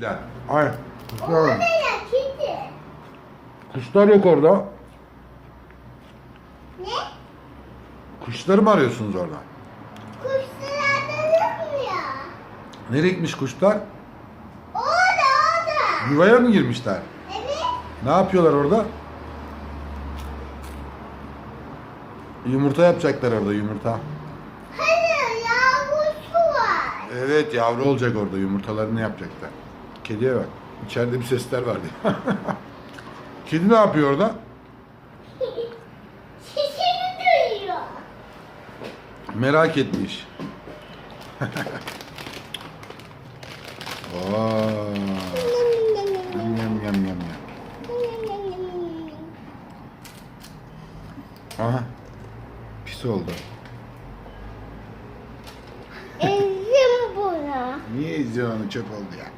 Lan, Ay. Kuşlar, var. kuşlar yok orada. Ne? Kuşları mı arıyorsunuz orada? Mu ya? Nereye gitmiş kuşlar? Orada orada. Yuvaya mı girmişler? Evet. Ne yapıyorlar orada? Yumurta yapacaklar orada yumurta. Hayır yavrusu var. Evet yavru olacak orada yumurtalarını yapacaklar. Kediye bak. İçeride bir sesler var diye. Kedi ne yapıyor orada? Sesini duyuyor. Merak etmiş. Vay. Yam yam yam yam yam. Aha. Pis oldu. Ezdim bunu. Niye izliyorsun onu çöp oldu ya?